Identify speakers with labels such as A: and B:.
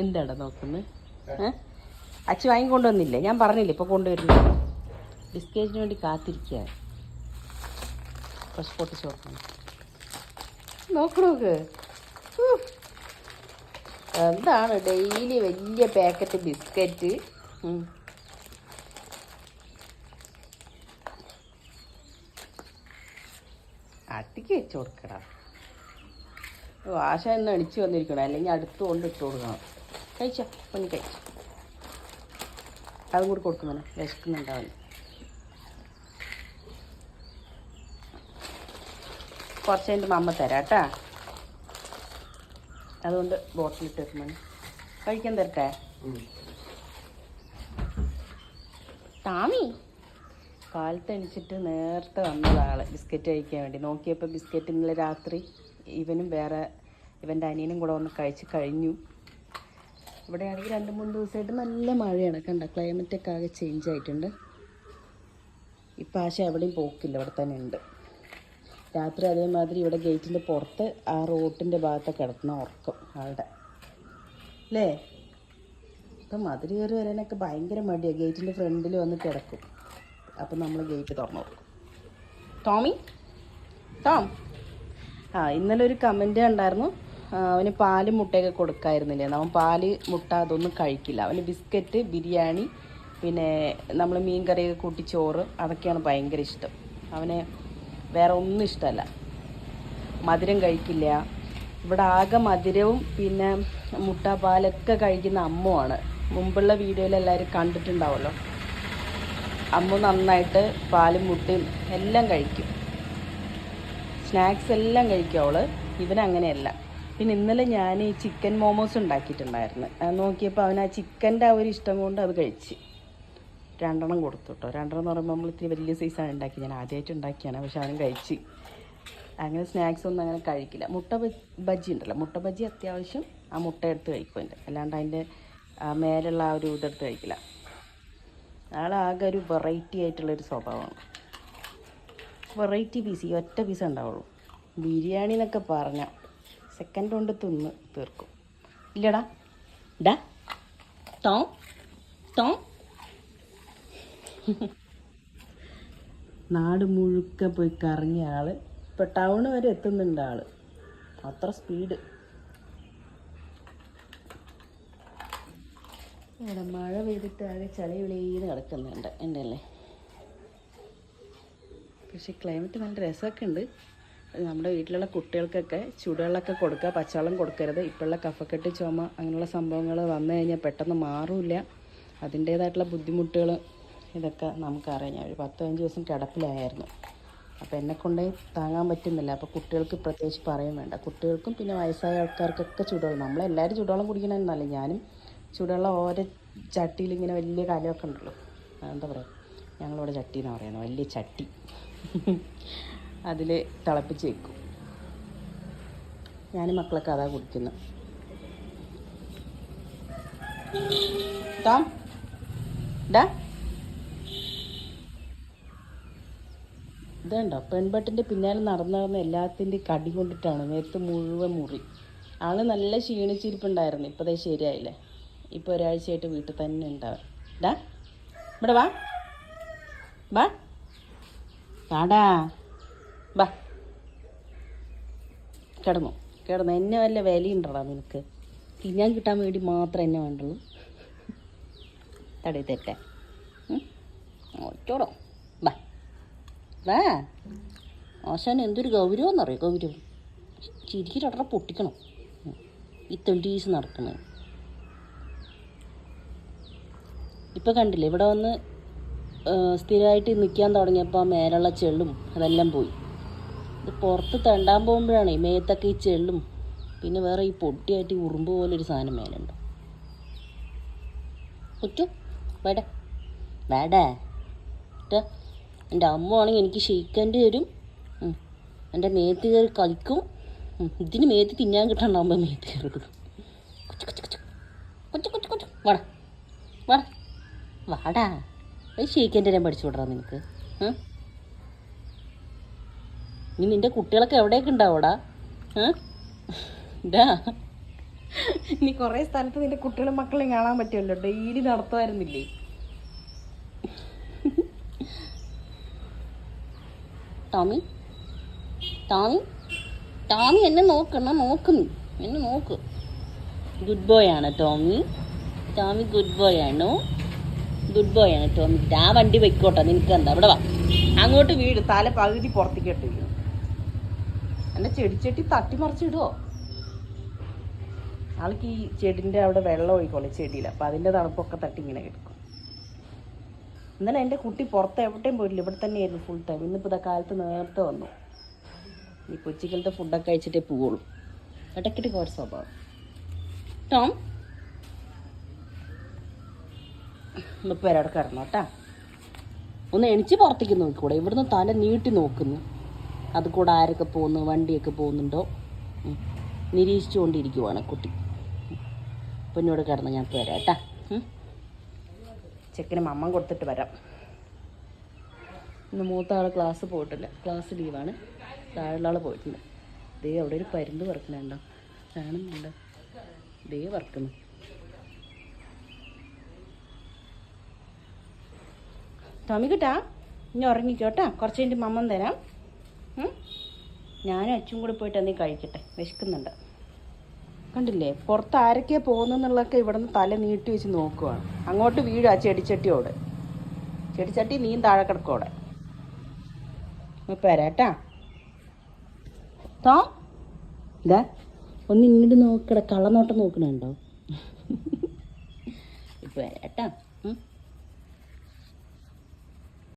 A: എന്താടാ നോക്കുന്നത് അച്ഛൻ വാങ്ങിക്കൊണ്ടുവന്നില്ലേ? ഞാൻ പറഞ്ഞില്ലേ ഇപ്പോൾ കൊണ്ടുവരുന്നു. ബിസ്ക്കറ്റിന് വേണ്ടി കാത്തിരിക്കുക ഫ്രഷ് പൊട്ടിച്ച് നോക്കണം നോക്കണോക്ക് നോക്ക്. എന്താണ് ഡെയിലി വലിയ പാക്കറ്റ് ബിസ്ക്കറ്റ്. അട്ടിക്ക് വെച്ച് കൊടുക്കണം വാശ എന്ന് അടിച്ചു വന്നിരിക്കണം? അല്ലെങ്കിൽ അടുത്ത് കൊണ്ട് ഇട്ട് കൊടുക്കണം. കഴിച്ചോ? പൊന്നി കഴിച്ചു. അതും കൂടി കൊടുക്കുന്നു വിശക്കുന്നുണ്ടാവും. കുറച്ച് കഴിഞ്ഞിട്ട് മമ്മ തരാം കേട്ടാ. അതുകൊണ്ട് ബോട്ടിലിട്ട് വെക്കുന്നു കഴിക്കാൻ തരട്ടെ? ടാമി? കാലത്ത് എണിച്ചിട്ട് നേരത്തെ വന്നതാണ് ബിസ്ക്കറ്റ് കഴിക്കാൻ വേണ്ടി. നോക്കിയപ്പോൾ ബിസ്ക്കറ്റ് ഇന്നലെ രാത്രി ഇവനും വേറെ ഇവന്റെ അനിയനും കൂടെ വന്ന് കഴിച്ച് കഴിഞ്ഞു. ഇവിടെയാണെങ്കിൽ രണ്ട് മൂന്ന് ദിവസമായിട്ട് നല്ല മഴയാണ്. കണ്ട? ക്ലൈമറ്റൊക്കെ ആകെ ചേഞ്ച് ആയിട്ടുണ്ട്. ഇപ്പം ആശ എവിടെയും പോക്കില്ല. ഇവിടെ തന്നെ ഉണ്ട്. രാത്രി അതേമാതിരി ഇവിടെ ഗേറ്റിന്റെ പുറത്ത് ആ റോട്ടിന്റെ ഭാഗത്തൊക്കെ കിടക്കുന്ന ഉറക്കം ആളുടെ അല്ലേ? ഇപ്പം മതിരി കയറി വരാനൊക്കെ ഭയങ്കര മടിയാണ് ഗേറ്റിന്റെ ഫ്രണ്ടിൽ വന്ന് കിടക്കും. അപ്പം നമ്മൾ ഗേറ്റ് തുറന്നു കൊടുക്കും ടോമി? ടോം? ആ ഇന്നലെ ഒരു കമന്റ് ഉണ്ടായിരുന്നു. ആ, അവന് പാൽ മുട്ടയൊക്കെ കൊടുക്കായിരുന്നില്ലേ? അവൻ പാൽ മുട്ട അതൊന്നും കഴിക്കില്ല. അവന് ബിസ്ക്കറ്റ് ബിരിയാണി പിന്നെ നമ്മൾ മീൻ കറിയൊക്കെ കൂട്ടി ചോറ് അതൊക്കെയാണ് ഭയങ്കര ഇഷ്ടം. അവനെ വേറെ ഒന്നും ഇഷ്ടമല്ല. മധുരം കഴിക്കില്ല. ഇവിടെ ആകെ മധുരവും പിന്നെ മുട്ട പാലൊക്കെ കഴിക്കുന്ന അമ്മുവാണ്. മുമ്പുള്ള വീഡിയോയിൽ എല്ലാവരും കണ്ടിട്ടുണ്ടാവുമല്ലോ. അമ്മ നന്നായിട്ട് പാലും മുട്ടയും എല്ലാം കഴിക്കും. സ്നാക്സ് എല്ലാം കഴിക്കും അവൾ. ഇവനങ്ങനെയല്ല. പിന്നെ ഇന്നലെ ഞാൻ ഈ ചിക്കൻ മോമോസ് ഉണ്ടാക്കിയിട്ടുണ്ടായിരുന്നു. നോക്കിയപ്പോൾ അവൻ ആ ചിക്കന്റെ ആ ഒരു ഇഷ്ടം കൊണ്ട് അത് കഴിച്ച്. രണ്ടെണ്ണം കൊടുത്തു കേട്ടോ രണ്ടെണ്ണം എന്ന് പറയുമ്പോൾ നമ്മൾ ഇത്തിരി വലിയ സൈസാണ് ഉണ്ടാക്കി ഞാൻ ആദ്യമായിട്ട് ഉണ്ടാക്കിയാണ് പക്ഷെ അവനും കഴിച്ച്. അങ്ങനെ സ്നാക്സ് ഒന്നും അങ്ങനെ കഴിക്കില്ല. മുട്ട ബജ് ബജ്ജി ഉണ്ടല്ലോ. മുട്ട ബജ്ജി അത്യാവശ്യം ആ മുട്ട എടുത്ത് കഴിക്കും എന്റെ അല്ലാണ്ട് അതിന്റെ മേലുള്ള ആ ഒരു ഇതെടുത്ത് കഴിക്കില്ല. ആളാകെ ഒരു വെറൈറ്റി ആയിട്ടുള്ളൊരു സ്വഭാവമാണ്. വെറൈറ്റി പീസ് ഈ ഒറ്റ പീസ് ഉണ്ടാവുള്ളൂ. ബിരിയാണി എന്നൊക്കെ പറഞ്ഞാൽ സെക്കൻഡ് കൊണ്ട് തിന്ന് തീർക്കും. ഇല്ലടാ. ഡാ. ടോം. ടോം. നാട് മുഴുക്ക പോയി കറങ്ങിയ ആൾ. ഇപ്പം ടൗൺ വരെ എത്തുന്നുണ്ട് ആൾ. അത്ര സ്പീഡ് ഇവിടെ മഴ പെയ്തിട്ട് ആകെ ചളി വിളിന്ന് കിടക്കുന്നുണ്ട്. എന്റെ അല്ലേ? പക്ഷേ ക്ലൈമറ്റ് നല്ല രസമൊക്കെ ഉണ്ട്. നമ്മുടെ വീട്ടിലുള്ള കുട്ടികൾക്കൊക്കെ ചൂടുകളൊക്കെ കൊടുക്കുക പച്ചവെള്ളം കൊടുക്കരുത്. ഇപ്പോഴുള്ള കഫക്കെട്ട് ചുമ അങ്ങനെയുള്ള സംഭവങ്ങൾ വന്നു കഴിഞ്ഞാൽ പെട്ടെന്ന് മാറില്ല. അതിന്റേതായിട്ടുള്ള ബുദ്ധിമുട്ടുകൾ ഇതൊക്കെ നമുക്കറിയാം. ഞാൻ ഒരു പത്ത് അഞ്ച് ദിവസം കിടപ്പിലായിരുന്നു. അപ്പോൾ എന്നെ കൊണ്ടേ താങ്ങാൻ പറ്റുന്നില്ല. അപ്പോൾ കുട്ടികൾക്ക് പ്രത്യേകിച്ച് പറയും വേണ്ട. കുട്ടികൾക്കും പിന്നെ വയസ്സായ ആൾക്കാർക്കൊക്കെ ചൂടുവെള്ളം. നമ്മളെല്ലാവരും ചൂടുവെള്ളം കുടിക്കണമെന്നല്ല. ഞാനും ചൂടുവെള്ളം ഓരോ ചട്ടിയിൽ ഇങ്ങനെ വലിയ കലമൊക്കെ ഉണ്ടല്ലോ. എന്താ പറയുക? ഞങ്ങളിവിടെ ചട്ടി എന്നാണ് പറയുന്നത്. വലിയ ചട്ടി. അതിൽ തിളപ്പിച്ച് വെക്കും ഞാൻ മക്കളൊക്കെ അതാ കുടിക്കുന്നു. ഇതുണ്ടോ പെൺപട്ടിന്റെ പിന്നാലെ നടന്നു നടന്ന് എല്ലാത്തിന്റെയും കടി കൊണ്ടിട്ടാണ് നേരത്തെ മുഴുവൻ മുറി. ആൾ നല്ല ക്ഷീണിച്ചിരിപ്പുണ്ടായിരുന്നു ഇപ്പോൾ ദേ ശരിയായില്ലേ? ഇപ്പോൾ ഒരാഴ്ചയായിട്ട് വീട്ടിൽ തന്നെ ഉണ്ടാവും ഇവിടെ വാ. വാ. വാടാ. വാ. കിടന്നു. കിടന്നു. എന്നെ വല്ല വിലയുണ്ടടാ നിനക്ക്. തിന്നാൻ കിട്ടാൻ വേണ്ടി മാത്രം എന്നെ വേണ്ടുള്ളൂ. തടി തെറ്റേ. ഒറ്റോടോ വാ. വാ. ആശാൻ എന്തൊരു ഗൗരവം എന്നറിയോ ഗൗരവം. ചിരിക്കിട്ടട പൊട്ടിക്കണം. ഈ തെണ്ടീസ് നടക്കുന്നത്. ഇപ്പം കണ്ടില്ലേ ഇവിടെ വന്ന് സ്ഥിരമായിട്ട് നിൽക്കാൻ തുടങ്ങിയപ്പോൾ മേലുള്ള ചെള്ളും അതെല്ലാം പോയി. ഇത് പുറത്ത് തെണ്ടാൻ പോകുമ്പോഴാണ് ഈ മേത്തൊക്കെ ഈ ചെള്ളും. പിന്നെ വേറെ ഈ പൊട്ടിയായിട്ട് ഈ ഉറുമ്പ് ഒരു സാധനം മേലുണ്ട്. കൊച്ചു വേട വേട. എന്റെ അമ്മ ആണെങ്കിൽ എനിക്ക് ഷെയ്ക്കേണ്ടി വരും. എന്റെ മേത്ത് കയറി കളിക്കും. ഇതിന് മേത്ത് തിന്നാൻ കിട്ടാണ്ടാകുമ്പോൾ മേത്ത് കയറി കൊച്ചു കൊച്ചു കൊച്ചു. കൊച്ചു കൊച്ചു കൊച്ചു. വാടാ. വാടാ. വാടാ. അത് ഷെയ്ക്കേണ്ടി ഞാൻ പഠിച്ചു വിടറാ നിനക്ക്? ഇനി നിന്റെ കുട്ടികളൊക്കെ എവിടെയൊക്കെ ഉണ്ടാവോടാ? ഏ? ഇതാ. ഇനി കുറേ സ്ഥലത്ത് നിന്റെ കുട്ടികളും മക്കളെയും കാണാൻ പറ്റുമല്ലോ. ഡെയിലി നടത്തുമായിരുന്നില്ലേ? ടോമി? ടോമി? ടോമി എന്നെ നോക്കണം നോക്കുന്നു എന്നെ നോക്ക്. ഗുഡ് ബോയ് ആണ് ടോമി. ടോമി ഗുഡ് ബോയ് ആണോ. ഗുഡ് ബോയ് ആണ് ടോമി. ആ വണ്ടി വെക്കോട്ടെ നിനക്ക് എന്താ? ഇവിടെ വാ. അങ്ങോട്ട് വീട്. തല പകുതി പുറത്തേക്ക് ഇട്ടിരിക്കുന്നു എന്റെ ചെടിച്ചട്ടി തട്ടിമറിച്ചിടുവോ ആൾക്ക് ഈ ചെടിന്റെ അവിടെ വെള്ളം ഒഴിക്കോളെ ചെടിയിൽ. അപ്പം അതിന്റെ തണുപ്പൊക്കെ തട്ടി ഇങ്ങനെ കിടക്കും. ഇന്നലെ എന്റെ കുട്ടി പുറത്ത് എവിടെയും പോയില്ല ഇവിടെ തന്നെയായിരുന്നു ഫുൾ ടൈം ഇന്നിപ്പോൾ ഇതാ കാലത്ത് നേരത്തെ വന്നു. ഈ ഉച്ചക്കലത്തെ ഫുഡൊക്കെ കഴിച്ചിട്ടേ പോവുള്ളൂ. ഇടയ്ക്കിട്ട് കുറച്ച് സ്വഭാവം. ടോം? ഇന്നിപ്പോൾ കിടന്നു കേട്ടാ. ഒന്ന് എണിച്ച് പുറത്തേക്ക് നോക്കിക്കൂടെ? ഇവിടുന്ന് തല നീട്ടി നോക്കുന്നു. അത് കൂടെ ആരൊക്കെ പോകുന്നു വണ്ടിയൊക്കെ പോകുന്നുണ്ടോ. നിരീക്ഷിച്ചുകൊണ്ടിരിക്കുവാണ് കുട്ടി. പൊന്നോട് കിടന്ന് ഞാൻ വരാം കേട്ടാ. ചെക്കന് മമ്മൻ കൊടുത്തിട്ട് വരാം. ഇന്ന് മൂത്ത ആൾ ക്ലാസ് പോയിട്ടില്ല. ക്ലാസ് ലീവാണ്. താഴെയുള്ള ആൾ പോയിട്ടുണ്ട് ദേ അവിടെ ഒരു പരുന്ത് പറക്കണുണ്ടോ കാണുന്നുണ്ടോ ദേ പറക്കുന്നു ടോമി കിട്ടാ ഇനി ഉറങ്ങിക്കോട്ടാ കുറച്ച് കഴിഞ്ഞിട്ട് മമ്മൻ തരാം? ഞാനും അച്ഛനും കൂടെ പോയിട്ട് എന്തെങ്കിലും കഴിക്കട്ടെ. വിശക്കുന്നുണ്ട്. കണ്ടില്ലേ? പുറത്ത് ആരൊക്കെയാ പോകുന്നെന്നുള്ളതൊക്കെ ഇവിടുന്ന് തല നീട്ടി വെച്ച് നോക്കുവാണ്. അങ്ങോട്ട് വീഴാ ചെടിച്ചട്ടിയോട്. ചെടിച്ചട്ടി നീയും താഴെ കിടക്കോടെ ഇപ്പം വരാട്ടാ തോ ഇതാ. ഒന്ന് ഇങ്ങോട്ട് നോക്കട കള്ളനോട്ടം നോക്കണുണ്ടോ? ഇപ്പം വരാട്ടാ